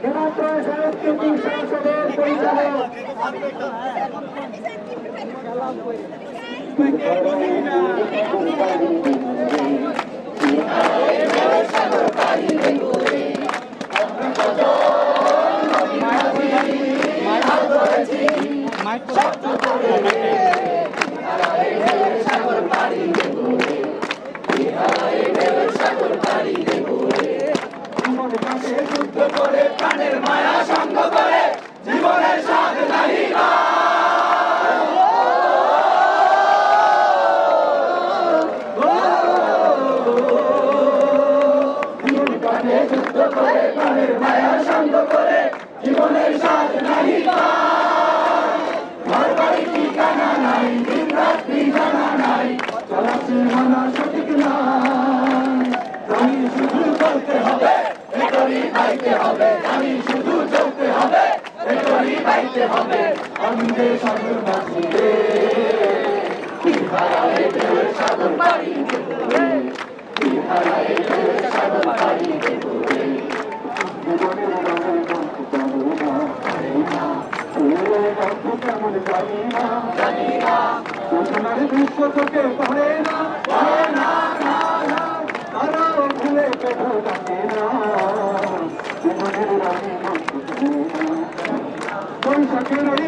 নিমন্ত্রণ সাংস্কৃতিক সংসদের পরিচালক জীবন কাটে যুদ্ধ করে প্রাণের মায়া সঙ্গ করে জীবনের স্বাদ নাহি যুদ্ধ করে প্রাণের মায়া পাড়ি দেব রে কি হারালে ঢেউয়ের সাগর পাড়ি দেব রে জীবনের রঙের গল্প জানি না দৃশ্য চোখে পড়ে না পড়ে না না ভুলে কেউ জানে না জীবনের রঙের না campeón